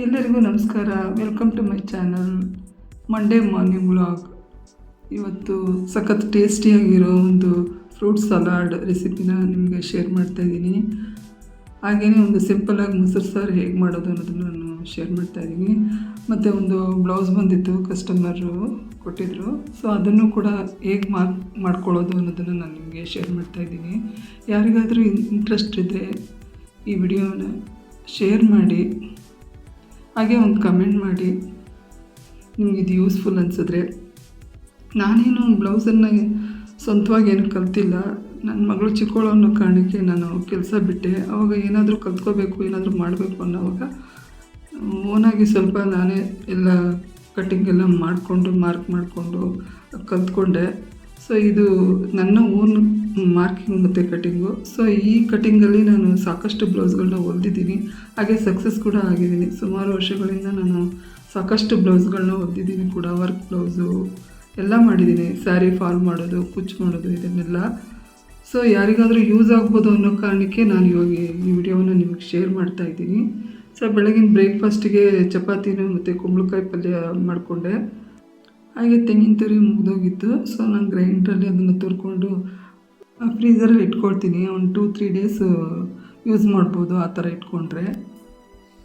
ಎಲ್ಲರಿಗೂ ನಮಸ್ಕಾರ. Welcome to my channel Monday morning vlog ಇವತ್ತು ಸಖತ್ ಟೇಸ್ಟಿಯಾಗಿರೋ ಒಂದು ಫ್ರೂಟ್ ಸಲಾಡ್ ರೆಸಿಪಿನ ನಿಮಗೆ ಶೇರ್ ಮಾಡ್ತಾ ಇದ್ದೀನಿ. ಹಾಗೆಯೇ ಒಂದು ಸಿಂಪಲಾಗಿ ಮೊಸರು ಸಾರು ಹೇಗೆ ಮಾಡೋದು ಅನ್ನೋದನ್ನು ನಾನು ಶೇರ್ ಮಾಡ್ತಾಯಿದ್ದೀನಿ ಮತ್ತು ಒಂದು ಬ್ಲೌಸ್ ಬಂದಿತ್ತು ಕಸ್ಟಮರು ಕೊಟ್ಟಿದ್ದರು ಸೊ ಅದನ್ನು ಕೂಡ ಹೇಗೆ ಮಾ, ಮಾಡ್ಕೊಳ್ಳೋದು ಅನ್ನೋದನ್ನು ನಾನು ನಿಮಗೆ ಶೇರ್ ಮಾಡ್ತಾ ಇದ್ದೀನಿ. ಯಾರಿಗಾದರೂ ಇಂಟ್ರೆಸ್ಟ್ ಇದ್ದರೆ ಈ ವಿಡಿಯೋನ ಶೇರ್ ಮಾಡಿ. ಹಾಗೆ ಒಂದು ಕಮೆಂಟ್ ಮಾಡಿ. ನಿಮ್ಗೆ ಇದು ಯೂಸ್ಫುಲ್ ಅನಿಸಿದ್ರೆ. ನಾನೇನು ಬ್ಲೌಸನ್ನು ಸ್ವಂತವಾಗಿ ಏನು ಕಲ್ತಿಲ್ಲ. ನನ್ನ ಮಗಳು ಚಿಕ್ಕವಳು ಅನ್ನೋ ಕಾರಣಕ್ಕೆ ನಾನು ಕೆಲಸ ಬಿಟ್ಟೆ. ಅವಾಗ ಏನಾದರೂ ಕಲ್ತ್ಕೋಬೇಕು, ಏನಾದರೂ ಮಾಡಬೇಕು ಅನ್ನೋವಾಗ ಓನಾಗಿ ಸ್ವಲ್ಪ ನಾನೇ ಎಲ್ಲ ಕಟ್ಟಿಂಗ್ ಎಲ್ಲ ಮಾಡಿಕೊಂಡು ಮಾರ್ಕ್ ಮಾಡಿಕೊಂಡು ಕಲ್ತ್ಕೊಂಡೆ. ಸೊ ಇದು ನನ್ನ ಊರ್ನ ಮಾರ್ಕಿಂಗ್ ಮತ್ತು ಕಟ್ಟಿಂಗು ಸೊ ಈ ಕಟ್ಟಿಂಗಲ್ಲಿ ನಾನು ಸಾಕಷ್ಟು ಬ್ಲೌಸ್ಗಳನ್ನ ಹೊಲ್ದಿದ್ದೀನಿ. ಹಾಗೆ ಸಕ್ಸಸ್ ಕೂಡ ಆಗಿದ್ದೀನಿ. ಸುಮಾರು ವರ್ಷಗಳಿಂದ ನಾನು ಸಾಕಷ್ಟು ಬ್ಲೌಸ್ಗಳನ್ನ ಹೊಲ್ದಿದ್ದೀನಿ ಕೂಡ. ವರ್ಕ್ ಬ್ಲೌಸು ಎಲ್ಲ ಮಾಡಿದ್ದೀನಿ. ಸ್ಯಾರಿ ಫಾಲ್ ಮಾಡೋದು ಕುಚ್ ಮಾಡೋದು, ಇದನ್ನೆಲ್ಲ. ಸೊ ಯಾರಿಗಾದರೂ ಯೂಸ್ ಆಗ್ಬೋದು ಅನ್ನೋ ಕಾರಣಕ್ಕೆ ನಾನು ಇವಾಗ ಈ ವಿಡಿಯೋವನ್ನು ನಿಮಗೆ ಶೇರ್ ಮಾಡ್ತಾ ಇದ್ದೀನಿ. ಸೊ ಬೆಳಗಿನ ಬ್ರೇಕ್ಫಾಸ್ಟಿಗೆ ಚಪಾತಿನೂ ಮತ್ತು ಕುಂಬಳಕಾಯಿ ಪಲ್ಯ ಮಾಡಿಕೊಂಡೆ. ಹಾಗೆ ತೆಂಗಿನ ತುರಿ ಮುಗಿದೋಗಿತ್ತು. ಸೊ ನಾನು ಗ್ರೈಂಡ್ರಲ್ಲಿ ಅದನ್ನು ತುರ್ಕೊಂಡು ಫ್ರೀಝರಲ್ಲಿ ಇಟ್ಕೊಳ್ತೀನಿ. ಒಂದು ಟೂ ತ್ರೀ ಡೇಸ್ ಯೂಸ್ ಮಾಡ್ಬೋದು ಆ ಥರ ಇಟ್ಕೊಂಡ್ರೆ.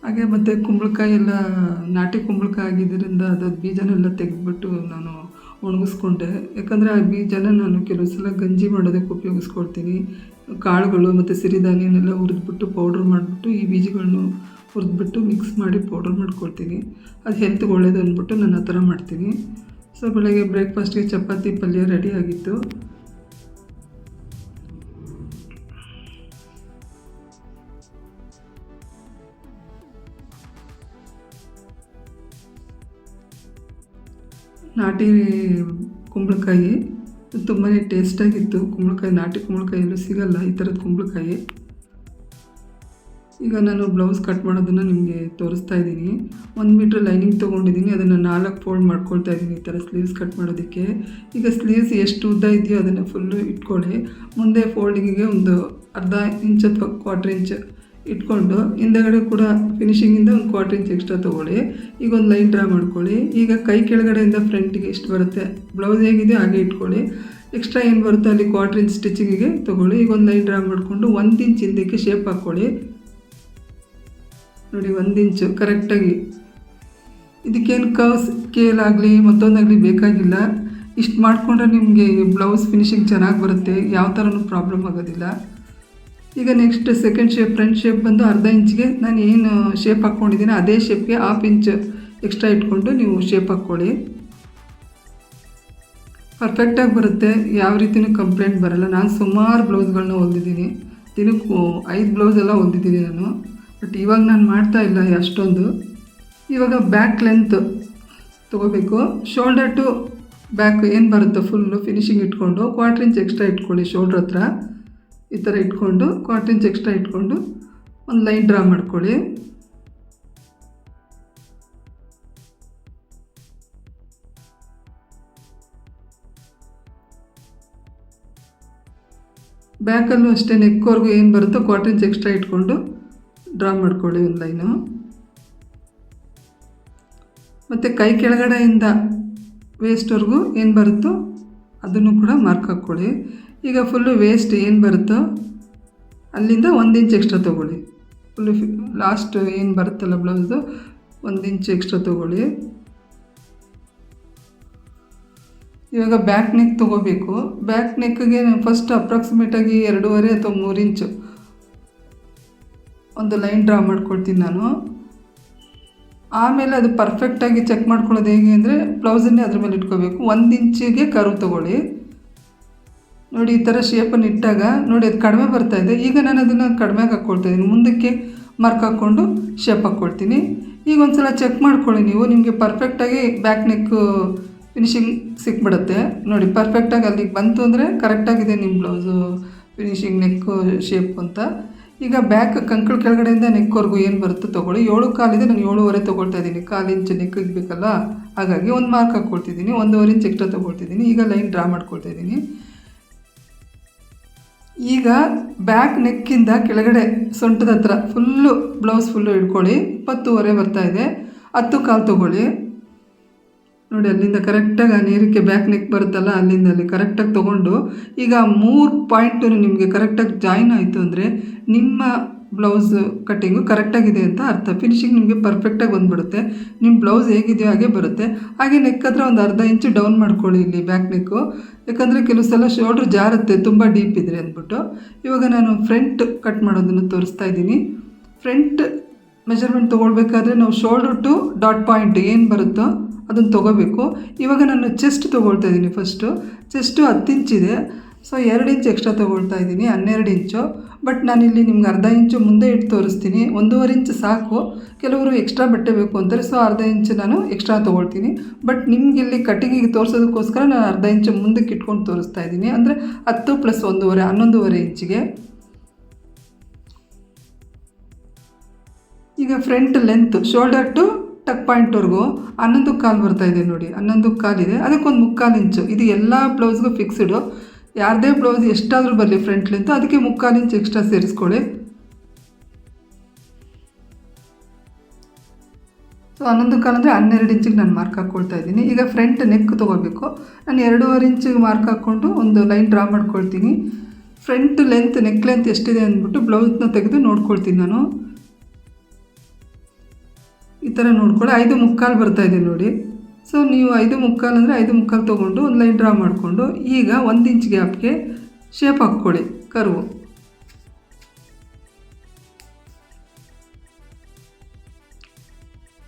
ಹಾಗೆ ಮತ್ತು ಕುಂಬಳಕಾಯಿ ಎಲ್ಲ, ನಾಟಿ ಕುಂಬಳಕಾಯಿ ಆಗಿದ್ದರಿಂದ ಅದು ಬೀಜನೆಲ್ಲ ತೆಗೆದ್ಬಿಟ್ಟು ನಾನು ಒಣಗಿಸ್ಕೊಂಡೆ. ಯಾಕಂದರೆ ಆ ಬೀಜನ ನಾನು ಕೆಲವು ಸಲ ಗಂಜಿ ಮಾಡೋದಕ್ಕೆ ಉಪಯೋಗಿಸ್ಕೊಳ್ತೀನಿ. ಕಾಳುಗಳು ಮತ್ತು ಸಿರಿಧಾನ್ಯನೆಲ್ಲ ಹುರಿದ್ಬಿಟ್ಟು ಪೌಡ್ರ್ ಮಾಡಿಬಿಟ್ಟು ಈ ಬೀಜಗಳನ್ನು ಹುರಿದ್ಬಿಟ್ಟು ಮಿಕ್ಸ್ ಮಾಡಿ ಪೌಡ್ರ್ ಮಾಡ್ಕೊಳ್ತೀನಿ. ಅದು ಹೆಲ್ತ್ಗೆ ಒಳ್ಳೇದು ಅಂದ್ಬಿಟ್ಟು ನಾನು ಆ ಥರ ಮಾಡ್ತೀನಿ. ಸೊ ಬೆಳಗ್ಗೆ ಬ್ರೇಕ್ಫಾಸ್ಟ್ಗೆ ಚಪಾತಿ ಪಲ್ಯ ರೆಡಿ ಆಗಿತ್ತು. ನಾಟಿ ಕುಂಬಳಕಾಯಿ ತುಂಬಾ ಟೇಸ್ಟಾಗಿತ್ತು ಕುಂಬಳಕಾಯಿ, ನಾಟಿ ಕುಂಬಳಕಾಯಿ ಎಲ್ಲೂ ಸಿಗಲ್ಲ, ಈ ಥರದ ಕುಂಬಳಕಾಯಿ. ಈಗ ನಾನು ಬ್ಲೌಸ್ ಕಟ್ ಮಾಡೋದನ್ನು ನಿಮಗೆ ತೋರಿಸ್ತಾ ಇದ್ದೀನಿ. ಒಂದು ಮೀಟ್ರ್ ಲೈನಿಂಗ್ ತೊಗೊಂಡಿದ್ದೀನಿ. ಅದನ್ನು ನಾಲ್ಕು ಫೋಲ್ಡ್ ಮಾಡ್ಕೊಳ್ತಾ ಇದ್ದೀನಿ ಈ ಥರ ಸ್ಲೀವ್ಸ್ ಕಟ್ ಮಾಡೋದಕ್ಕೆ. ಈಗ ಸ್ಲೀವ್ಸ್ ಎಷ್ಟು ಉದ್ದ ಇದೆಯೋ ಅದನ್ನು ಫುಲ್ಲು ಇಟ್ಕೊಳ್ಳಿ. ಮುಂದೆ ಫೋಲ್ಡಿಂಗಿಗೆ ಒಂದು ಅರ್ಧ ಇಂಚ್ ಅಥವಾ ಕ್ವಾರ್ಟರ್ ಇಂಚ್ ಇಟ್ಕೊಂಡು, ಹಿಂದಗಡೆ ಕೂಡ ಫಿನಿಷಿಂಗಿಂದ ಒಂದು ಕ್ವಾರ್ಟರ್ ಇಂಚ್ ಎಕ್ಸ್ಟ್ರಾ ತೊಗೊಳ್ಳಿ. ಈಗ ಒಂದು ಲೈನ್ ಡ್ರಾ ಮಾಡ್ಕೊಳ್ಳಿ. ಈಗ ಕೈ ಕೆಳಗಡೆಯಿಂದ ಫ್ರಂಟಿಗೆ ಎಷ್ಟು ಬರುತ್ತೆ? ಬ್ಲೌಸ್ ಹೇಗಿದೆ? ಹಾಗೆ ಇಟ್ಕೊಳ್ಳಿ. ಎಕ್ಸ್ಟ್ರಾ ಏನು ಬರುತ್ತೆ? ಅಲ್ಲಿ ಕ್ವಾರ್ಟರ್ ಇಂಚ್ ಸ್ಟಿಚಿಂಗಿಗೆ ತೊಗೊಳ್ಳಿ. ಈಗ ಒಂದು ಲೈನ್ ಡ್ರಾ ಮಾಡಿಕೊಂಡು ಒಂದು ಇಂಚ್ ಹಿಂದಕ್ಕೆ ಶೇಪ್ ಹಾಕ್ಕೊಳ್ಳಿ. ನೋಡಿ, ಒಂದು ಇಂಚು ಕರೆಕ್ಟಾಗಿ ಇದಕ್ಕೇನು ಕರ್ವ್ಸ್ ಸ್ಕೇಲಾಗಲಿ ಮತ್ತೊಂದಾಗಲಿ ಬೇಕಾಗಿಲ್ಲ. ಇಷ್ಟು ಮಾಡಿಕೊಂಡ್ರೆ ನಿಮಗೆ ಬ್ಲೌಸ್ ಫಿನಿಶಿಂಗ್ ಚೆನ್ನಾಗಿ ಬರುತ್ತೆ, ಯಾವ ಥರನೂ ಪ್ರಾಬ್ಲಮ್ ಆಗೋದಿಲ್ಲ. ಈಗ next second shape front shape ಬಂದು ಅರ್ಧ ಇಂಚ್ಗೆ ನಾನು ಏನು ಶೇಪ್ ಹಾಕ್ಕೊಂಡಿದ್ದೀನಿ ಅದೇ ಶೇಪ್ಗೆ ಹಾಫ್ ಇಂಚ್ ಎಕ್ಸ್ಟ್ರಾ ಇಟ್ಕೊಂಡು ನೀವು ಶೇಪ್ ಹಾಕ್ಕೊಳ್ಳಿ. ಪರ್ಫೆಕ್ಟಾಗಿ ಬರುತ್ತೆ, ಯಾವ ರೀತಿಯೂ ಕಂಪ್ಲೇಂಟ್ ಬರಲ್ಲ. ನಾನು ಸುಮಾರು ಬ್ಲೌಸ್ಗಳನ್ನ ಹೊಂದಿದ್ದೀನಿ ದಿನಕ್ಕೂ ಐದು ಬ್ಲೌಸ್ ಹೊಂದಿದ್ದೀನಿ ನಾನು. ಬಟ್ ಇವಾಗ ನಾನು ಮಾಡ್ತಾ ಇಲ್ಲ ಅಷ್ಟೊಂದು. ಇವಾಗ ಬ್ಯಾಕ್ ಲೆಂತ್ ತೊಗೋಬೇಕು. ಶೋಲ್ಡರ್ ಟು ಬ್ಯಾಕ್ ಏನು ಬರುತ್ತೋ ಫುಲ್ಲು ಫಿನಿಶಿಂಗ್ ಇಟ್ಕೊಂಡು ಕ್ವಾರ್ಟರ್ ಇಂಚ್ ಎಕ್ಸ್ಟ್ರಾ ಇಟ್ಕೊಳ್ಳಿ ಶೋಲ್ಡ್ರ್ ಹತ್ರ. ಈ ಥರ ಇಟ್ಕೊಂಡು ಕ್ವಾರ್ಟರ್ ಇಂಚ್ ಎಕ್ಸ್ಟ್ರಾ ಇಟ್ಕೊಂಡು ಒಂದು ಲೈನ್ ಡ್ರಾ ಮಾಡ್ಕೊಳ್ಳಿ. ಬ್ಯಾಕಲ್ಲೂ ಅಷ್ಟೇ ನೆಕ್ವರೆಗೂ ಏನು ಬರುತ್ತೋ ಕ್ವಾರ್ಟರ್ ಇಂಚ್ ಎಕ್ಸ್ಟ್ರಾ ಇಟ್ಕೊಂಡು ಡ್ರಾ ಮಾಡ್ಕೊಳ್ಳಿ ಒಂದು ಲೈನು. ಮತ್ತು ಕೈ ಕೆಳಗಡೆಯಿಂದ ವೇಸ್ಟ್ವರೆಗೂ ಏನು ಬರುತ್ತೋ ಅದನ್ನು ಕೂಡ ಮಾರ್ಕ್ ಹಾಕ್ಕೊಳ್ಳಿ ಈಗ ಫುಲ್ಲು ವೇಸ್ಟ್ ಏನು ಬರುತ್ತೋ ಅಲ್ಲಿಂದ ಒಂದು ಇಂಚ್ ಎಕ್ಸ್ಟ್ರಾ ತೊಗೊಳ್ಳಿ. ಫುಲ್ಲು ಲಾಸ್ಟ್ ಏನು ಬರುತ್ತಲ್ಲ ಬ್ಲೌಸ್ದು ಒಂದು ಇಂಚ್ ಎಕ್ಸ್ಟ್ರಾ ತೊಗೊಳ್ಳಿ. ಇವಾಗ ಬ್ಯಾಕ್ ನೆಕ್ ತೊಗೋಬೇಕು. ಬ್ಯಾಕ್ ನೆಕ್ಗೆ ಫಸ್ಟ್ ಅಪ್ರಾಕ್ಸಿಮೇಟಾಗಿ ಎರಡೂವರೆ ಅಥವಾ ಮೂರು ಇಂಚು ಒಂದು ಲೈನ್ ಡ್ರಾ ಮಾಡ್ಕೊಳ್ತೀನಿ ನಾನು. ಆಮೇಲೆ ಅದು ಪರ್ಫೆಕ್ಟಾಗಿ ಚೆಕ್ ಮಾಡ್ಕೊಳ್ಳೋದು ಹೇಗೆ ಅಂದರೆ ಬ್ಲೌಸನ್ನೇ ಅದ್ರ ಮೇಲೆ ಇಟ್ಕೋಬೇಕು. ಒಂದು ಇಂಚಿಗೆ ಕರು ತೊಗೊಳ್ಳಿ. ನೋಡಿ, ಈ ಥರ ಶೇಪನ್ನು ಇಟ್ಟಾಗ, ನೋಡಿ, ಅದು ಕಡಿಮೆ ಬರ್ತಾ ಇದೆ. ಈಗ ನಾನು ಅದನ್ನು ಕಡಿಮೆಗೆ ಹಾಕ್ಕೊಳ್ತಾ ಇದ್ದೀನಿ. ಮುಂದಕ್ಕೆ ಮಾರ್ಕ್ ಹಾಕ್ಕೊಂಡು ಶೇಪ್ ಹಾಕ್ಕೊಳ್ತೀನಿ ಈಗ ಒಂದು ಸಲ ಚೆಕ್ ಮಾಡ್ಕೊಳ್ಳಿ ನೀವು. ನಿಮಗೆ ಪರ್ಫೆಕ್ಟಾಗಿ ಬ್ಯಾಕ್ ನೆಕ್ ಫಿನಿಶಿಂಗ್ ಸಿಕ್ಬಿಡುತ್ತೆ. ನೋಡಿ ಪರ್ಫೆಕ್ಟಾಗಿ ಅಲ್ಲಿಗೆ ಬಂತು ಅಂದರೆ ಕರೆಕ್ಟಾಗಿದೆ ನಿಮ್ಮ ಬ್ಲೌಸು ಫಿನಿಶಿಂಗ್ ನೆಕ್ಕು ಶೇಪ್ ಅಂತ. ಈಗ ಬ್ಯಾಕ್ ಕಂಕಳ ಕೆಳಗಡೆಯಿಂದ ನೆಕ್ವರೆಗೂ ಏನು ಬರುತ್ತೋ ತೊಗೊಳ್ಳಿ. ಏಳು ಕಾಲಿದೆ ನಾನು ಏಳುವರೆ ತೊಗೊಳ್ತಾ ಇದ್ದೀನಿ ಕಾಲು ಇಂಚು ನೆಕ್ ಇರಬೇಕಲ್ಲ ಹಾಗಾಗಿ ಒಂದು ಮಾರ್ಕ್ ಹಾಕ್ಕೊಳ್ತಿದ್ದೀನಿ ಒಂದೂವರೆ ಇಂಚ್ ಎಕ್ಸ್ಟ್ರಾ ತೊಗೊಳ್ತಿದ್ದೀನಿ ಈಗ ಲೈನ್ ಡ್ರಾ ಮಾಡ್ಕೊಳ್ತಾ ಇದ್ದೀನಿ ಈಗ ಬ್ಯಾಕ್ ನೆಕ್ಕಿಂದ ಕೆಳಗಡೆ ಸೊಂಟದ ಹತ್ರ ಫುಲ್ಲು ಬ್ಲೌಸ್ ಫುಲ್ಲು ಇಟ್ಕೊಳ್ಳಿ ಇಪ್ಪತ್ತೂವರೆ ಬರ್ತಾ ಇದೆ. ಹತ್ತು ಕಾಲು ತೊಗೊಳ್ಳಿ. ನೋಡಿ, ಅಲ್ಲಿಂದ ಕರೆಕ್ಟಾಗಿ ಆ ನೀರಕ್ಕೆ ಬ್ಯಾಕ್ ನೆಕ್ ಬರುತ್ತಲ್ಲ, ಅಲ್ಲಿಂದ ಅಲ್ಲಿ ಕರೆಕ್ಟಾಗಿ ತೊಗೊಂಡು, ಈಗ ಮೂರು ಪಾಯಿಂಟು ನಿಮಗೆ ಕರೆಕ್ಟಾಗಿ ಜಾಯಿನ್ ಆಯಿತು ಅಂದರೆ, ನಿಮ್ಮ ಬ್ಲೌಸ್ ಕಟ್ಟಿಂಗು ಕರೆಕ್ಟಾಗಿದೆ ಅಂತ ಅರ್ಥ. ಫಿನಿಶಿಂಗ್ ನಿಮಗೆ ಪರ್ಫೆಕ್ಟಾಗಿ ಬಂದುಬಿಡುತ್ತೆ. ನಿಮ್ಮ ಬ್ಲೌಸ್ ಹೇಗಿದೆಯೋ ಹಾಗೆ ಬರುತ್ತೆ. ಹಾಗೆ ನೆಕ್ ಹತ್ರ ಒಂದು ಅರ್ಧ ಇಂಚು ಡೌನ್ ಮಾಡ್ಕೊಳ್ಳಿ ಇಲ್ಲಿ ಬ್ಯಾಕ್ ನೆಕ್ಕು ಯಾಕಂದರೆ ಕೆಲವು ಸಲ ಶೋಲ್ಡ್ರ್ ಜಾರುತ್ತೆ, ತುಂಬ ಡೀಪ್ ಇದ್ರೆ ಅಂದ್ಬಿಟ್ಟು. ಇವಾಗ ನಾನು ಫ್ರಂಟ್ ಕಟ್ ಮಾಡೋದನ್ನು ತೋರಿಸ್ತಾ ಇದ್ದೀನಿ. ಫ್ರಂಟ್ ಮೆಜರ್ಮೆಂಟ್ ತೊಗೊಳ್ಬೇಕಾದ್ರೆ ನಾವು ಶೋಲ್ಡರ್ ಟು ಡಾಟ್ ಪಾಯಿಂಟ್ ಏನು ಬರುತ್ತೋ ಅದನ್ನು ತೊಗೋಬೇಕು. ಇವಾಗ ನಾನು ಚೆಸ್ಟ್ ತೊಗೊಳ್ತಾ ಇದ್ದೀನಿ ಫಸ್ಟು ಚೆಸ್ಟು ಹತ್ತು ಇಂಚಿದೆ ಸೊ ಎರಡು ಇಂಚ್ ಎಕ್ಸ್ಟ್ರಾ ತೊಗೊಳ್ತಾ ಇದ್ದೀನಿ ಹನ್ನೆರಡು ಇಂಚು ಬಟ್ ನಾನಿಲ್ಲಿ ನಿಮ್ಗೆ ಅರ್ಧ ಇಂಚು ಮುಂದೆ ಇಟ್ಟು ತೋರಿಸ್ತೀನಿ. ಒಂದೂವರೆ ಇಂಚು ಸಾಕು. ಕೆಲವರು ಎಕ್ಸ್ಟ್ರಾ ಬಟ್ಟೆ ಬೇಕು ಅಂತಾರೆ. ಸೊ ಅರ್ಧ ಇಂಚು ನಾನು ಎಕ್ಸ್ಟ್ರಾ ತೊಗೊಳ್ತೀನಿ. ಬಟ್ ನಿಮ್ಗೆ ಇಲ್ಲಿ ಕಟ್ಟಿಂಗಿಗೆ ತೋರಿಸೋದಕ್ಕೋಸ್ಕರ ನಾನು ಅರ್ಧ ಇಂಚು ಮುಂದಕ್ಕೆ ಇಟ್ಕೊಂಡು ತೋರಿಸ್ತಾ ಇದ್ದೀನಿ ಅಂದರೆ ಹತ್ತು ಪ್ಲಸ್ ಒಂದೂವರೆ, ಹನ್ನೊಂದೂವರೆ ಇಂಚಿಗೆ ಈಗ front length shoulder to tuck ಪಾಯಿಂಟ್ವರೆಗೂ ಹನ್ನೊಂದು ಕಾಲು ಬರ್ತಾ ಇದೆ ನೋಡಿ, ಹನ್ನೊಂದು ಕಾಲಿದೆ ಅದಕ್ಕೊಂದು ಮುಕ್ಕಾಲು ಇಂಚು. ಇದು ಎಲ್ಲ ಬ್ಲೌಸ್ಗೂ ಫಿಕ್ಸ್ಡು ಯಾರದೇ ಬ್ಲೌಸ್ ಎಷ್ಟಾದರೂ ಬರಲಿ ಫ್ರಂಟ್ ಲೆಂತ್ ಅದಕ್ಕೆ ಮುಕ್ಕಾಲು ಇಂಚ್ ಎಕ್ಸ್ಟ್ರಾ ಸೇರಿಸ್ಕೊಳ್ಳಿ. ಸೊ ಹನ್ನೊಂದು ಕಾಲು ಅಂದರೆ ಹನ್ನೆರಡು ಇಂಚಿಗೆ ನಾನು ಮಾರ್ಕ್ ಹಾಕ್ಕೊಳ್ತಾ ಇದ್ದೀನಿ. ಈಗ ಫ್ರಂಟ್ ನೆಕ್ ತೊಗೋಬೇಕು. ನಾನು ಎರಡೂವರೆ ಇಂಚಿಗೆ ಮಾರ್ಕ್ ಹಾಕ್ಕೊಂಡು ಒಂದು ಲೈನ್ ಡ್ರಾ ಮಾಡ್ಕೊಳ್ತೀನಿ. ಫ್ರಂಟ್ ಲೆಂತ್ ನೆಕ್ ಲೆಂತ್ ಎಷ್ಟಿದೆ ಅಂದ್ಬಿಟ್ಟು ಬ್ಲೌಸ್ನ ತೆಗೆದು ನೋಡ್ಕೊಳ್ತೀನಿ ನಾನು. ಈ ಥರ ನೋಡ್ಕೊಳ್ಳಿ. ಐದು ಮುಕ್ಕಾಲು ಇದೆ ನೋಡಿ. ಸೊ ನೀವು ಐದು ಮುಕ್ಕಾಲು ಅಂದರೆ ಐದು ಮುಕ್ಕಾಲು ತೊಗೊಂಡು ಒಂದು ಲೈನ್ ಡ್ರಾ ಮಾಡಿಕೊಂಡು ಈಗ ಒಂದು ಇಂಚ್ ಗ್ಯಾಪ್ಗೆ ಶೇಪ್ ಹಾಕ್ಕೊಳ್ಳಿ. ಕರ್ವು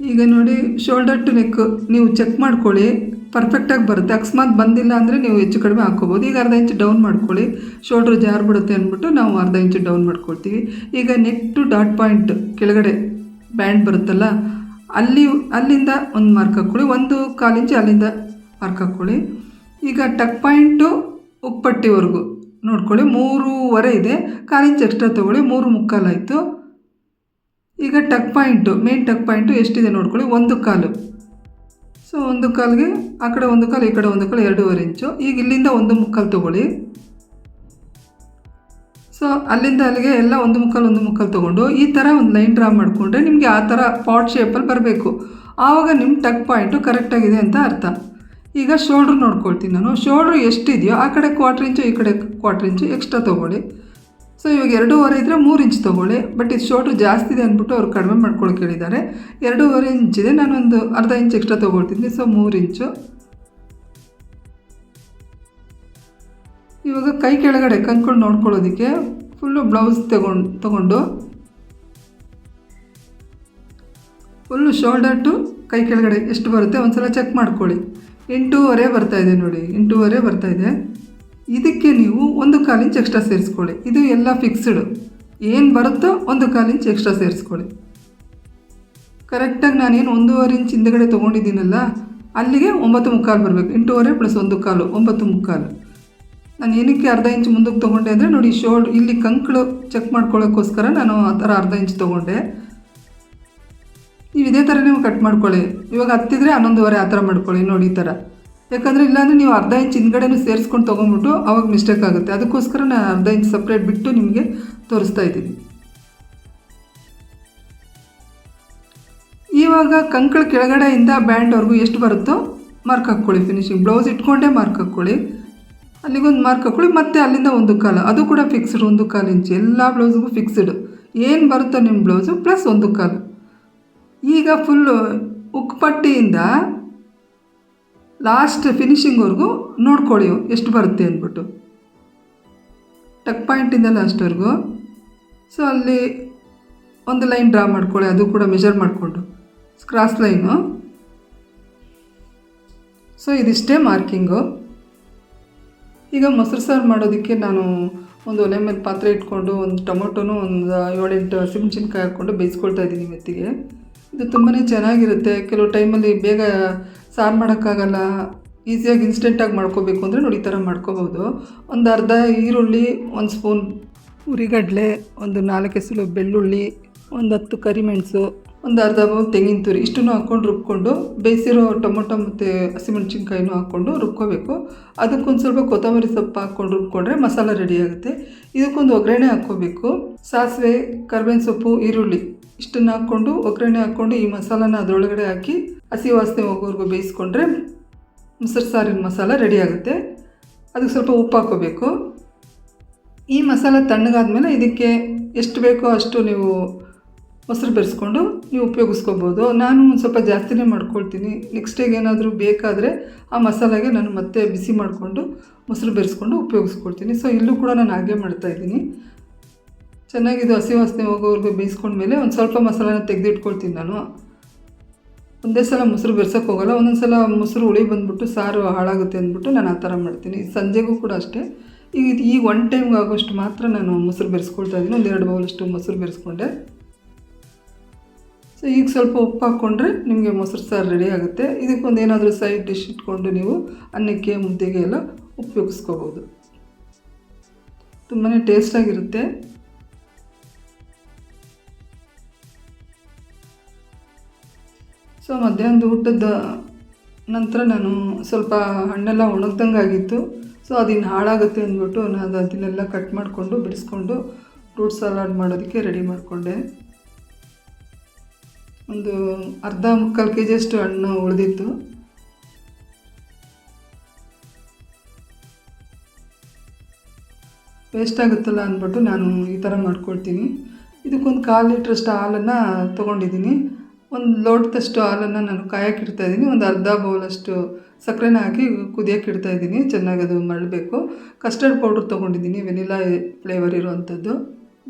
ಈಗ ನೋಡಿ ಶೋಲ್ಡರ್ ಟು ನೆಕ್ ನೀವು ಚೆಕ್ ಮಾಡ್ಕೊಳ್ಳಿ. ಪರ್ಫೆಕ್ಟಾಗಿ ಬರುತ್ತೆ. ಅಕಸ್ಮಾತ್ ಬಂದಿಲ್ಲ ಅಂದರೆ ನೀವು ಹೆಚ್ಚು ಕಡಿಮೆ ಹಾಕ್ಕೋಬೋದು. ಈಗ ಅರ್ಧ ಇಂಚು ಡೌನ್ ಮಾಡ್ಕೊಳ್ಳಿ. ಶೋಲ್ಡ್ರ್ ಜಾರ್ ಬಿಡುತ್ತೆ ಅಂದ್ಬಿಟ್ಟು ನಾವು ಅರ್ಧ ಇಂಚು ಡೌನ್ ಮಾಡ್ಕೊಳ್ತೀವಿ. ಈಗ ನೆಕ್ ಟು ಡಾಟ್ ಪಾಯಿಂಟ್ ಕೆಳಗಡೆ ಬ್ಯಾಂಡ್ ಬರುತ್ತಲ್ಲ ಅಲ್ಲಿ, ಅಲ್ಲಿಂದ ಒಂದು ಮಾರ್ಕ್ ಹಾಕ್ಕೊಳ್ಳಿ ಒಂದು ಕಾಲಿಂಚು ಅಲ್ಲಿಂದ ಮಾರ್ಕ್ ಹಾಕ್ಕೊಳ್ಳಿ ಈಗ ಟಕ್ ಪಾಯಿಂಟು ಉಪ್ಪಟ್ಟಿವರೆಗೂ ನೋಡ್ಕೊಳ್ಳಿ, ಮೂರುವರೆ ಇದೆ. ಕಾಲಿಂಚು ಎಕ್ಸ್ಟ್ರಾ ತೊಗೊಳ್ಳಿ, ಮೂರು ಮುಕ್ಕಾಲಾಯಿತು ಈಗ tuck point main tuck point ಎಷ್ಟಿದೆ ನೋಡ್ಕೊಳ್ಳಿ, ಒಂದು ಕಾಲು. ಸೊ ಒಂದು ಕಾಲಿಗೆ ಆ ಕಡೆ ಒಂದು ಕಾಲು, ಈ ಕಡೆ ಒಂದು ಕಾಲು, ಎರಡೂವರೆ ಇಂಚು. ಈಗ ಇಲ್ಲಿಂದ ಒಂದು ಮುಕ್ಕಾಲು ತೊಗೊಳ್ಳಿ. ಸೊ ಅಲ್ಲಿಂದ ಅಲ್ಲಿಗೆ ಎಲ್ಲ ಒಂದು ಮುಕ್ಕಾಲು ಒಂದು ಮುಕ್ಕಾಲು ತೊಗೊಂಡು ಈ ಥರ ಒಂದು ಲೈನ್ ಡ್ರಾ ಮಾಡಿಕೊಂಡ್ರೆ ನಿಮಗೆ ಆ ಥರ ಪಾಟ್ ಶೇಪಲ್ಲಿ ಬರಬೇಕು. ಆವಾಗ ನಿಮ್ಮ ಟಕ್ ಪಾಯಿಂಟು ಕರೆಕ್ಟಾಗಿದೆ ಅಂತ ಅರ್ಥ. ಈಗ ಶೋಲ್ಡ್ರ್ ನೋಡ್ಕೊಳ್ತೀನಿ ನಾನು. ಶೋಲ್ಡ್ರ್ ಎಷ್ಟಿದೆಯೋ ಆ ಕಡೆ ಕ್ವಾರ್ಟ್ರ್ ಇಂಚು ಈ ಕಡೆ ಕ್ವಾರ್ಟ್ರ್ ಇಂಚು ಎಕ್ಸ್ಟ್ರಾ ತೊಗೊಳ್ಳಿ. ಸೊ ಇವಾಗ ಎರಡೂವರೆ ಇದ್ದರೆ ಮೂರು ಇಂಚ್ ತೊಗೊಳ್ಳಿ. ಬಟ್ ಇದು ಶೋಲ್ಡ್ರ್ ಜಾಸ್ತಿ ಇದೆ ಅಂದ್ಬಿಟ್ಟು ಅವ್ರು ಕಡಿಮೆ ಮಾಡ್ಕೊಳಕ್ಕೆ ಹೇಳಿದ್ದಾರೆ. ಎರಡೂವರೆ ಇಂಚಿದೆ ನಾನೊಂದು ಅರ್ಧ ಇಂಚ್ ಎಕ್ಸ್ಟ್ರಾ ತೊಗೊಳ್ತೀನಿ. ಸೊ ಮೂರು ಇಂಚು ಇವಾಗ ಕೈ ಕೆಳಗಡೆ ಕಂಕುಳು ನೋಡ್ಕೊಳ್ಳೋದಕ್ಕೆ ಫುಲ್ಲು ಬ್ಲೌಸ್ ತಗೊಂಡು ತಗೊಂಡು ಫುಲ್ಲು ಶೋಲ್ಡರ್ ಟು ಕೈ ಕೆಳಗಡೆ ಎಷ್ಟು ಬರುತ್ತೆ ಒಂದ್ಸಲ ಚೆಕ್ ಮಾಡ್ಕೊಳ್ಳಿ. ಎಂಟೂವರೆ ಬರ್ತಾ ಇದೆ ನೋಡಿ, ಎಂಟೂವರೆ ಬರ್ತಾ ಇದೆ. ಇದಕ್ಕೆ ನೀವು ಒಂದು ಕಾಲು ಇಂಚ್ ಎಕ್ಸ್ಟ್ರಾ ಸೇರಿಸ್ಕೊಳ್ಳಿ. ಇದು ಎಲ್ಲ ಫಿಕ್ಸ್ಡು ಏನು ಬರುತ್ತೋ ಒಂದು ಕಾಲು ಇಂಚ್ ಎಕ್ಸ್ಟ್ರಾ ಸೇರಿಸ್ಕೊಳ್ಳಿ. ಕರೆಕ್ಟಾಗಿ ನಾನೇನು ಒಂದೂವರೆ ಇಂಚ್ ಹಿಂದೆಗಡೆ ತೊಗೊಂಡಿದ್ದೀನಲ್ಲ, ಅಲ್ಲಿಗೆ ಒಂಬತ್ತು ಮುಕ್ಕಾಲು ಬರಬೇಕು. ಎಂಟೂವರೆ ಪ್ಲಸ್ ಒಂದು ಕಾಲು, ಒಂಬತ್ತು ಮುಕ್ಕಾಲು. ನಾನು ಏನಕ್ಕೆ ಅರ್ಧ ಇಂಚ್ ಮುಂದಕ್ಕೆ ತೊಗೊಂಡೆ ಅಂದರೆ ನೋಡಿ ಶೋಲ್ಡ್ ಇಲ್ಲಿ ಕಂಕಳು ಚೆಕ್ ಮಾಡ್ಕೊಳ್ಳೋಕ್ಕೋಸ್ಕರ ನಾನು ಆ ಥರ ಅರ್ಧ ಇಂಚ್ ತೊಗೊಂಡೆ. ನೀವು ಇದೇ ಥರ ನೀವು ಕಟ್ ಮಾಡ್ಕೊಳ್ಳಿ. ಇವಾಗ ಹತ್ತಿದ್ರೆ ಹನ್ನೊಂದುವರೆ ಆ ಥರ ಮಾಡ್ಕೊಳ್ಳಿ ನೋಡಿ ಈ ಥರ. ಯಾಕಂದರೆ ಇಲ್ಲಾಂದರೆ ನೀವು ಅರ್ಧ ಇಂಚ್ ಹಿಂದ್ಗಡೆನೂ ಸೇರಿಸ್ಕೊಂಡು ತೊಗೊಂಬಿಟ್ಟು ಅವಾಗ ಮಿಸ್ಟೇಕ್ ಆಗುತ್ತೆ. ಅದಕ್ಕೋಸ್ಕರ ನಾನು ಅರ್ಧ ಇಂಚ್ ಸಪ್ರೇಟ್ ಬಿಟ್ಟು ನಿಮಗೆ ತೋರಿಸ್ತಾ ಇದ್ದೀನಿ. ಇವಾಗ ಕಂಕಳ ಕೆಳಗಡೆಯಿಂದ ಬ್ಯಾಂಡ್ವರೆಗೂ ಎಷ್ಟು ಬರುತ್ತೋ ಮಾರ್ಕ್ ಹಾಕ್ಕೊಳ್ಳಿ. ಫಿನಿಶಿಂಗ್ ಬ್ಲೌಸ್ ಇಟ್ಕೊಂಡೇ ಮಾರ್ಕ್ ಹಾಕ್ಕೊಳ್ಳಿ. ಅಲ್ಲಿಗೊಂದು ಮಾರ್ಕ್ ಹಾಕೊಳ್ಳಿ, ಮತ್ತೆ ಅಲ್ಲಿಂದ ಒಂದು ಕಾಲು. ಅದು ಕೂಡ ಫಿಕ್ಸ್ಡ್ ಒಂದು ಕಾಲು ಇಂಚು ಎಲ್ಲ ಬ್ಲೌಸ್ಗೂ ಫಿಕ್ಸ್ಡ್ ಏನು ಬರುತ್ತೋ ನಿಮ್ಮ ಬ್ಲೌಸು ಪ್ಲಸ್ ಒಂದು ಕಾಲು. ಈಗ ಫುಲ್ಲು ಉಕ್ಕುಪಟ್ಟಿಯಿಂದ ಲಾಸ್ಟ್ ಫಿನಿಷಿಂಗ್ವರೆಗೂ ನೋಡ್ಕೊಳ್ಳಿ ಎಷ್ಟು ಬರುತ್ತೆ ಅಂದ್ಬಿಟ್ಟು. ಟಕ್ ಪಾಯಿಂಟಿಂದ ಲಾಸ್ಟ್ವರೆಗೂ ಸೊ ಅಲ್ಲಿ ಒಂದು ಲೈನ್ ಡ್ರಾ ಮಾಡ್ಕೊಳ್ಳಿ, ಅದು ಕೂಡ ಮೆಜರ್ ಮಾಡಿಕೊಂಡು. ಕ್ರಾಸ್ ಲೈನು ಸೊ ಇದಿಷ್ಟೇ ಮಾರ್ಕಿಂಗು ಈಗ ಮೊಸರು ಸಾರು ಮಾಡೋದಕ್ಕೆ ನಾನು ಒಂದು ಒಲೆ ಮೇಲೆ ಪಾತ್ರೆ ಇಟ್ಕೊಂಡು ಒಂದು ಟೊಮೊಟೊನು ಒಂದು ಏಳೆಂಟು ಹಸಿಮೆಣ್ಸಿನ್ಕಾಯಿ ಹಾಕ್ಕೊಂಡು ಬೇಯಿಸ್ಕೊಳ್ತಾ ಇದ್ದೀನಿ ಮೆತ್ತಿಗೆ. ಇದು ತುಂಬಾ ಚೆನ್ನಾಗಿರುತ್ತೆ. ಕೆಲವು ಟೈಮಲ್ಲಿ ಬೇಗ ಸಾರು ಮಾಡೋಕ್ಕಾಗಲ್ಲ. ಈಸಿಯಾಗಿ ಇನ್ಸ್ಟೆಂಟಾಗಿ ಮಾಡ್ಕೋಬೇಕು ಅಂದರೆ ನೋಡಿ ಈ ಥರ ಮಾಡ್ಕೋಬೋದು. ಒಂದು ಅರ್ಧ ಈರುಳ್ಳಿ, ಒಂದು ಸ್ಪೂನ್ ಉರಿಗಡಲೆ, ಒಂದು ನಾಲ್ಕು ಹೆಸರು ಬೆಳ್ಳುಳ್ಳಿ, ಒಂದು ಹತ್ತು ಕರಿಮೆಣಸು ಒಂದು ಅರ್ಧ ತೆಂಗಿನ ತುರಿ ಇಷ್ಟನ್ನು ಹಾಕ್ಕೊಂಡು ರುಬ್ಕೊಂಡು, ಬೇಯಿಸಿರೋ ಟೊಮೊಟೊ ಮತ್ತು ಹಸಿಮೆಣ್ಸಿನ್ಕಾಯಿನೂ ಹಾಕ್ಕೊಂಡು ರುಬ್ಕೋಬೇಕು. ಅದಕ್ಕೊಂದು ಸ್ವಲ್ಪ ಕೊತ್ತಂಬರಿ ಸೊಪ್ಪು ಹಾಕ್ಕೊಂಡು ರುಬ್ಕೊಂಡ್ರೆ ಮಸಾಲ ರೆಡಿ ಆಗುತ್ತೆ. ಇದಕ್ಕೊಂದು ಒಗ್ಗರಣೆ ಹಾಕ್ಕೋಬೇಕು. ಸಾಸಿವೆ, ಕರ್ಬೇವಿನ ಸೊಪ್ಪು, ಈರುಳ್ಳಿ ಇಷ್ಟನ್ನು ಹಾಕ್ಕೊಂಡು ಒಗ್ಗರಣೆ ಹಾಕ್ಕೊಂಡು ಈ ಮಸಾಲನ ಅದರೊಳಗಡೆ ಹಾಕಿ ಹಸಿ ವಾಸನೆ ಹೋಗೋವರೆಗೂ ಬೇಯಿಸ್ಕೊಂಡ್ರೆ ಮೊಸರು ಸಾರಿನ ಮಸಾಲ ರೆಡಿ ಆಗುತ್ತೆ. ಅದಕ್ಕೆ ಸ್ವಲ್ಪ ಉಪ್ಪು ಹಾಕ್ಕೋಬೇಕು. ಈ ಮಸಾಲ ತಣ್ಣಗಾದ್ಮೇಲೆ ಇದಕ್ಕೆ ಎಷ್ಟು ಬೇಕೋ ಅಷ್ಟು ನೀವು ಮೊಸರು ಬೆರೆಸ್ಕೊಂಡು ನೀವು ಉಪಯೋಗಿಸ್ಕೋಬೋದು. ನಾನು ಒಂದು ಸ್ವಲ್ಪ ಜಾಸ್ತಿನೇ ಮಾಡ್ಕೊಳ್ತೀನಿ. ನೆಕ್ಸ್ಟ್ ಡೇಗೆ ಏನಾದರೂ ಬೇಕಾದರೆ ಆ ಮಸಾಲೆಗೆ ನಾನು ಮತ್ತೆ ಬಿಸಿ ಮಾಡಿಕೊಂಡು ಮೊಸರು ಬೆರೆಸ್ಕೊಂಡು ಉಪಯೋಗಿಸ್ಕೊಳ್ತೀನಿ. ಸೊ ಇಲ್ಲೂ ಕೂಡ ನಾನು ಹಾಗೆ ಮಾಡ್ತಾಯಿದ್ದೀನಿ ಚೆನ್ನಾಗಿದು ಹಸಿ ವಾಸನೆ ಹೋಗೋವರೆಗೂ ಬೇಯಿಸ್ಕೊಂಡ್ಮೇಲೆ ಒಂದು ಸ್ವಲ್ಪ ಮಸಾಲಾನ ತೆಗೆದಿಟ್ಕೊಳ್ತೀನಿ ನಾನು. ಒಂದೇ ಸಲ ಮೊಸರು ಬೆರ್ಸೋಕೆ ಹೋಗಲ್ಲ. ಒಂದೊಂದು ಸಲ ಮೊಸರು ಹುಳಿ ಬಂದ್ಬಿಟ್ಟು ಸಾರು ಹಾಳಾಗುತ್ತೆ ಅಂದ್ಬಿಟ್ಟು ನಾನು ಆ ಥರ ಮಾಡ್ತೀನಿ. ಸಂಜೆಗೂ ಕೂಡ ಅಷ್ಟೇ. ಈಗ ಇದು ಈಗ ಒನ್ ಟೈಮ್ಗೆ ಆಗೋಷ್ಟು ಮಾತ್ರ ನಾನು ಮೊಸರು ಬೆರೆಸ್ಕೊಳ್ತಾ ಇದ್ದೀನಿ. ಒಂದು ಎರಡು ಬೌಲಷ್ಟು ಮೊಸರು ಬೆರೆಸ್ಕೊಂಡೆ. ಸೊ ಈಗ ಸ್ವಲ್ಪ ಉಪ್ಪು ಹಾಕ್ಕೊಂಡ್ರೆ ನಿಮಗೆ ಮೊಸರು ಸಾರು ರೆಡಿ ಆಗುತ್ತೆ. ಇದಕ್ಕೊಂದು ಏನಾದರೂ ಸೈಡ್ ಡಿಶ್ ಇಟ್ಕೊಂಡು ನೀವು ಅನ್ನಕ್ಕೆ, ಮುದ್ದೆಗೆ ಎಲ್ಲ ಉಪಯೋಗಿಸ್ಕೋಬೋದು ತುಂಬಾ ಟೇಸ್ಟಾಗಿರುತ್ತೆ ಸೊ ಮಧ್ಯಾಹ್ನದ ಊಟದ ನಂತರ ನಾನು ಸ್ವಲ್ಪ ಹಣ್ಣೆಲ್ಲ ಒಣಗ್ದಂಗೆ ಆಗಿತ್ತು. ಸೊ ಅದಿನ್ನು ಹಾಳಾಗುತ್ತೆ ಅಂದ್ಬಿಟ್ಟು ನಾನು ಅದನ್ನೆಲ್ಲ ಕಟ್ ಮಾಡಿಕೊಂಡು ಬಿಡಿಸ್ಕೊಂಡು ಫ್ರೂಟ್ ಸಲಾಡ್ ಮಾಡೋದಕ್ಕೆ ರೆಡಿ ಮಾಡಿಕೊಂಡೆ. ಒಂದು ಅರ್ಧ ಮುಕ್ಕಾಲು ಕೆ ಜಿಯಷ್ಟು ಹಣ್ಣು ಉಳಿದಿತ್ತು. ವೇಸ್ಟ್ ಆಗುತ್ತಲ್ಲ ಅಂದ್ಬಿಟ್ಟು ನಾನು ಈ ಥರ ಮಾಡ್ಕೊಳ್ತೀನಿ. ಇದಕ್ಕೊಂದು ಕಾಲು ಲೀಟ್ರಷ್ಟು ಹಾಲನ್ನು ತೊಗೊಂಡಿದ್ದೀನಿ. ಒಂದು ಲೋಟದಷ್ಟು ಹಾಲನ್ನು ನಾನು ಕಾಯಕ್ಕೆ ಇದ್ದೀನಿ. ಒಂದು ಅರ್ಧ ಬೌಲಷ್ಟು ಸಕ್ಕರೆನ ಹಾಕಿ ಕುದಿಯೋಕೆ ಇಡ್ತಾ ಇದ್ದೀನಿ. ಚೆನ್ನಾಗಿ ಅದು ಮಾಡಬೇಕು ಕಸ್ಟರ್ಡ್ ಪೌಡ್ರ್ ತೊಗೊಂಡಿದ್ದೀನಿ ವೆನಿಲಾ ಫ್ಲೇವರ್ ಇರೋವಂಥದ್ದು.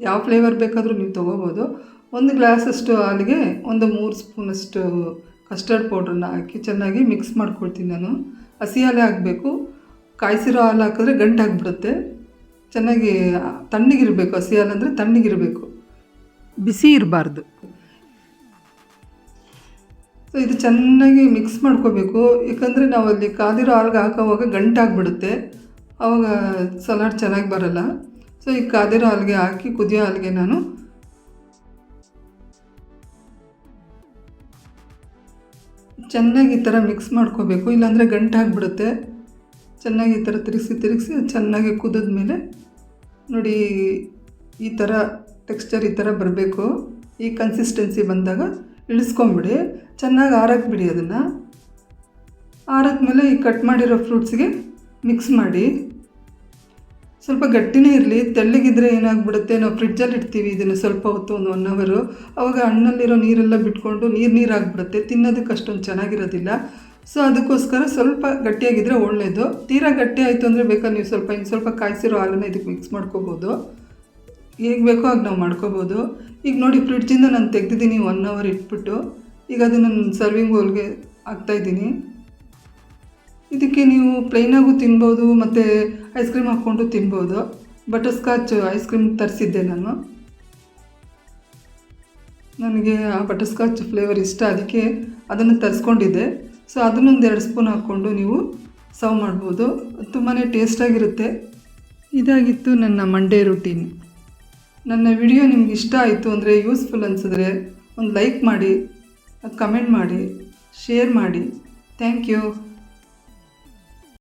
ಯಾವ ಫ್ಲೇವರ್ ಬೇಕಾದರೂ ನೀವು ತೊಗೋಬೋದು. ಒಂದು ಗ್ಲಾಸಷ್ಟು ಹಾಲಿಗೆ ಒಂದು ಮೂರು ಸ್ಪೂನಷ್ಟು ಕಸ್ಟರ್ಡ್ ಪೌಡ್ರನ್ನ ಹಾಕಿ ಚೆನ್ನಾಗಿ ಮಿಕ್ಸ್ ಮಾಡ್ಕೊಳ್ತೀನಿ ನಾನು. ಹಸಿ ಹಾಲೇ ಹಾಕಬೇಕು. ಕಾಯಿಸಿರೋ ಹಾಲು ಹಾಕಿದ್ರೆ ಗಂಟಾಗ್ಬಿಡುತ್ತೆ ಚೆನ್ನಾಗಿ ತಣ್ಣಗಿರಬೇಕು. ಹಸಿ ಹಾಲು ಅಂದರೆ ತಣ್ಣಗಿರಬೇಕು. ಬಿಸಿ ಇರಬಾರ್ದು. ಸೊ ಇದು ಚೆನ್ನಾಗಿ ಮಿಕ್ಸ್ ಮಾಡ್ಕೋಬೇಕು. ಯಾಕಂದರೆ ನಾವು ಅಲ್ಲಿ ಕಾದಿರೋ ಹಾಲ್ಗೆ ಹಾಕೋವಾಗ ಗಂಟಾಗ್ಬಿಡುತ್ತೆ ಆವಾಗ ಸಲಾಡ್ ಚೆನ್ನಾಗಿ ಬರಲ್ಲ. ಸೊ ಈ ಕಾದಿರೋ ಹಾಲ್ಗೆ ಹಾಕಿ ಕುದಿಯೋ ಹಾಲ್ಗೆ ನಾನು ಚೆನ್ನಾಗಿ ಈ ಥರ ಮಿಕ್ಸ್ ಮಾಡ್ಕೋಬೇಕು. ಇಲ್ಲಾಂದರೆ ಗಂಟಾಗ್ಬಿಡುತ್ತೆ ಚೆನ್ನಾಗಿ ಈ ಥರ ತಿರುಗಿಸಿ ತಿರುಗಿಸಿ, ಚೆನ್ನಾಗಿ ಕುದಿದ ಮೇಲೆ ನೋಡಿ ಈ ಥರ ಟೆಕ್ಸ್ಚರ್ ಈ ಥರ ಬರಬೇಕು. ಈ ಕನ್ಸಿಸ್ಟೆನ್ಸಿ ಬಂದಾಗ ಇಳಿಸ್ಕೊಂಬಿಡಿ. ಚೆನ್ನಾಗಿ ಆರಕ್ಕೆ ಬಿಡಿ ಅದನ್ನು. ಆರಾದ್ಮೇಲೆ ಈ ಕಟ್ ಮಾಡಿರೋ ಫ್ರೂಟ್ಸ್ಗೆ ಮಿಕ್ಸ್ ಮಾಡಿ. ಸ್ವಲ್ಪ ಗಟ್ಟಿನೇ ಇರಲಿ, ತೆಳ್ಳಗಿದ್ರೆ ಏನಾಗ್ಬಿಡುತ್ತೆ? ನಾವು ಫ್ರಿಡ್ಜಲ್ಲಿ ಇಡ್ತೀವಿ ಇದನ್ನು ಸ್ವಲ್ಪ ಹೊತ್ತು, ಒಂದು ಒನ್ ಅವರು ಅವಾಗ ಹಣ್ಣಲ್ಲಿರೋ ನೀರೆಲ್ಲ ಬಿಟ್ಕೊಂಡು ನೀರು ನೀರು ಆಗಿಬಿಡುತ್ತೆ ತಿನ್ನೋದಕ್ಕೆ ಅಷ್ಟೊಂದು ಚೆನ್ನಾಗಿರೋದಿಲ್ಲ. ಸೊ ಅದಕ್ಕೋಸ್ಕರ ಸ್ವಲ್ಪ ಗಟ್ಟಿಯಾಗಿದ್ದರೆ ಒಳ್ಳೆಯದು ತೀರಾ ಗಟ್ಟಿ ಆಯಿತು ಅಂದರೆ ಬೇಕಾದ್ರೆ ನೀವು ಸ್ವಲ್ಪ, ಇನ್ನು ಸ್ವಲ್ಪ ಕಾಯಿಸಿರೋ ಹಾಲನ್ನು ಇದಕ್ಕೆ ಮಿಕ್ಸ್ ಮಾಡ್ಕೋಬೋದು. ಹೇಗೆ ಬೇಕೋ ಆಗ ನಾವು ಮಾಡ್ಕೋಬೋದು. ಈಗ ನೋಡಿ ಫ್ರಿಡ್ಜಿಂದ ನಾನು ತೆಗ್ದಿದ್ದೀನಿ ಒನ್ ಅವರ್ ಇಟ್ಬಿಟ್ಟು. ಈಗ ಅದನ್ನು ನಾನು ಸರ್ವಿಂಗ್ ಬೌಲ್ಗೆ ಹಾಕ್ತಾಯಿದ್ದೀನಿ ಇದಕ್ಕೆ ನೀವು ಪ್ಲೈನಾಗೂ ತಿನ್ಬೋದು, ಮತ್ತು ಐಸ್ ಕ್ರೀಮ್ ಹಾಕ್ಕೊಂಡು ತಿನ್ಬೋದು. ಬಟರ್ ಸ್ಕಾಚ್ ಐಸ್ ಕ್ರೀಮ್ ತರಿಸಿದ್ದೆ ನಾನು. ನನಗೆ ಆ ಬಟರ್ ಸ್ಕಾಚ್ ಫ್ಲೇವರ್ ಇಷ್ಟ, ಅದಕ್ಕೆ ಅದನ್ನು ತರಿಸ್ಕೊಂಡಿದ್ದೆ. ಸೊ ಅದನ್ನೊಂದು ಎರಡು ಸ್ಪೂನ್ ಹಾಕ್ಕೊಂಡು ನೀವು ಸರ್ವ್ ಮಾಡ್ಬೋದು. ತುಂಬಾ ಟೇಸ್ಟಾಗಿರುತ್ತೆ ಇದಾಗಿತ್ತು ನನ್ನ ಮಂಡೇ ರುಟೀನ್ ನನ್ನ ವಿಡಿಯೋ ನಿಮ್ಗೆ ಇಷ್ಟ ಆಯಿತು ಅಂದರೆ ಯೂಸ್ಫುಲ್ ಅನಿಸಿದ್ರೆ ಒಂದು ಲೈಕ್ ಮಾಡಿ ಕಮೆಂಟ್ ಮಾಡಿ ಶೇರ್ ಮಾಡಿ. Thank you